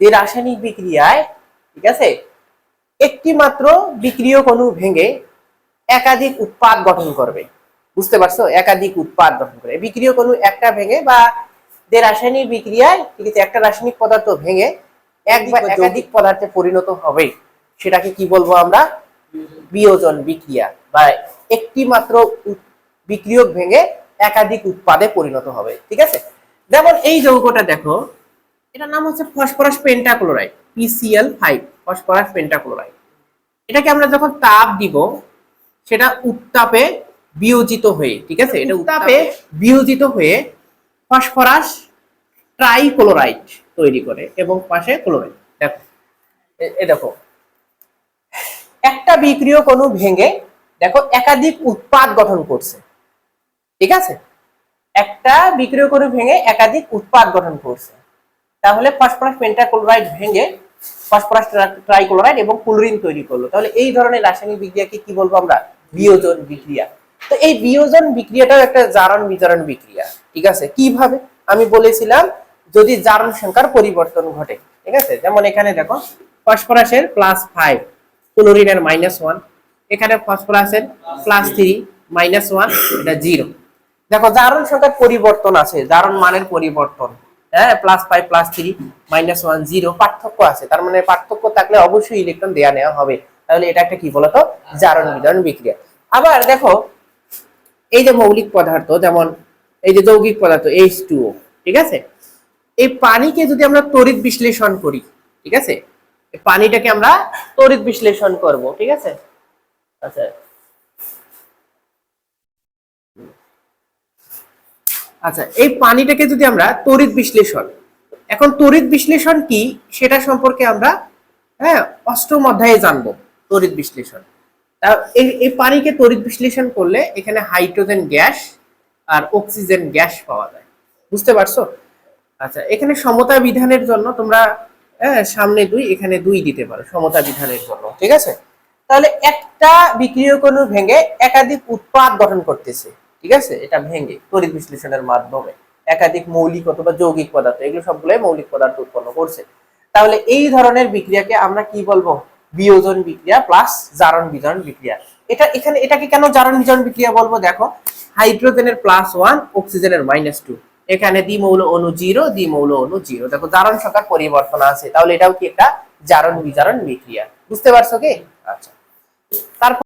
যে রাসায়নিক বিক্রিয়ায় ঠিক আছে? একটি মাত্র বিক্রিয়ক অণু ভেঙে একাধিক উৎপাদ গঠন করবে। বুঝতে পারছ? একাধিক উৎপাদ গঠন করে বিক্রিয় অণু একটা ভেঙে বা যে রাসায়নিক বিক্রিয়ায় ঠিক আছে একটা রাসায়নিক পদার্থ ভেঙে এক বা একাধিক পদার্থে পরিণত হবে। সেটাকে কি বলব আমরা? বিয়োজন বিক্রিয়া। বা একটি মাত্র বিক্রিয়ক ভেঙে একাধিক উৎপাদে পরিণত হবে। ঠিক আছে? যেমন এই যৌগটা দেখো এটার নাম হচ্ছে phosphorus pentachloride PCL five phosphorus pentachloride. এটাকে আমরা যখন তাপ দিব সেটা উত্তাপে বিয়োজিত হয়ে ঠিক আছে? এটা উত্তাপে বিয়োজিত হয়ে ফসফরাস ট্রাইক্লোরাইড তৈরি করে এবং পাশে ক্লোরাইড। দেখো এ- দেখো। একটা বিক্রিয় অণু ভেঙে দেখো একাধিক উৎপাদ গঠন করছে। ঠিক আছে? একটা বিক্রিয় অণু ভেঙে একাধিক উৎপাদ গঠন করছে। তাহলে ফসফরাস পেন্টাক্লোরাইড ভেঙে ফসফরাস ট্রাইক্লোরাইড এবং ক্লোরিন তৈরি করল। তাহলে এই ধরনের রাসায়নিক বিক্রিয়াকে কি বলব আমরা? বিয়োজন বিক্রিয়া। তো এই বিয়োজন বিক্রিয়াটাও একটা জারণ বিজারণ বিক্রিয়া, ঠিক আছে? কীভাবে? আমি বলেছিলাম, যদি জারণ সংখ্যার পরিবর্তন ঘটে, ঠিক আছে? যেমন এখানে দেখো, ফসফরাসের প্লাস ফাইভ ক্লোরিনের মাইনাস ওয়ান এখানে ফসফরাসের প্লাস থ্রি মাইনাস ওয়ান এটা জিরো দেখো, জারণ সংখ্যার পরিবর্তন আছে, জারণ মানের পরিবর্তন। হ্যাঁ plus five plus three minus one zero পার্থক্য আছে। তার মানে পার্থক্য থাকলে অবশ্যই ইলেকট্রন দেয়া নেওয়া হবে। তাহলে এটা একটা কি বলতো? জারণ বিজারণ বিক্রিয়া। আবার দেখো, এই যে মৌলিক পদার্থ, যেমন এই যে যৌগিক পদার্থ এইচ টু ঠিক আছে? এই পানিকে যদি আমরা তড়িৎ বিশ্লেষণ করি, ঠিক আছে? পানিটাকে আমরা তড়িৎ বিশ্লেষণ করব, ঠিক আছে? আচ্ছা আচ্ছা এই পানিটাকে যদি আমরা তড়িৎ বিশ্লেষণ, এখন তড়িৎ বিশ্লেষণ কি? সেটা সম্পর্কে আমরা হ্যাঁ অষ্টম অধ্যায়ে জানব, তড়িৎ বিশ্লেষণ। এই পানিকে তড়িৎ বিশ্লেষণ করলে এখানে হাইড্রোজেন গ্যাস আর অক্সিজেন গ্যাস পাওয়া যায়। বুঝতে পারছ? আচ্ছা এখানে সমতা বিধানের জন্য তোমরা হ্যাঁ সামনে দুই, এখানে দুই দিতে পারো, সমতা বিধানের জন্য, ঠিক আছে? তাহলে একটা বিক্রিয়ক অণু ভেঙে একাধিক উৎপাদ গঠন করতেছে। ঠিক আছে? এটা ভেঙে তড়িৎ বিশ্লেষণের মাধ্যমে। একাধিক মৌলিক অথবা যৌগিক পদার্থ, এগুলো সবগুলোই মৌলিক পদার্থ উৎপন্ন করছে। তাহলে এই ধরনের বিক্রিয়াকে আমরা কি বলব? বিয়োজন বিক্রিয়া প্লাস জারণ বিজারণ বিক্রিয়া। এটা এখানে, এটাকে কেন জারণ বিজারণ বিক্রিয়া বলব? দেখো, হাইড্রোজেনের প্লাস ওয়ান অক্সিজেনের মাইনাস টু এখানে দ্বিমৌল অণু জিরো দ্বিমৌল অণু জিরো দেখো, জারণ সংখ্যার পরিবর্তন আছে। তাহলে এটাও কি একটা জারণ বিজারণ বিক্রিয়া। বুঝতে পারছ কি? আচ্ছা। তারপর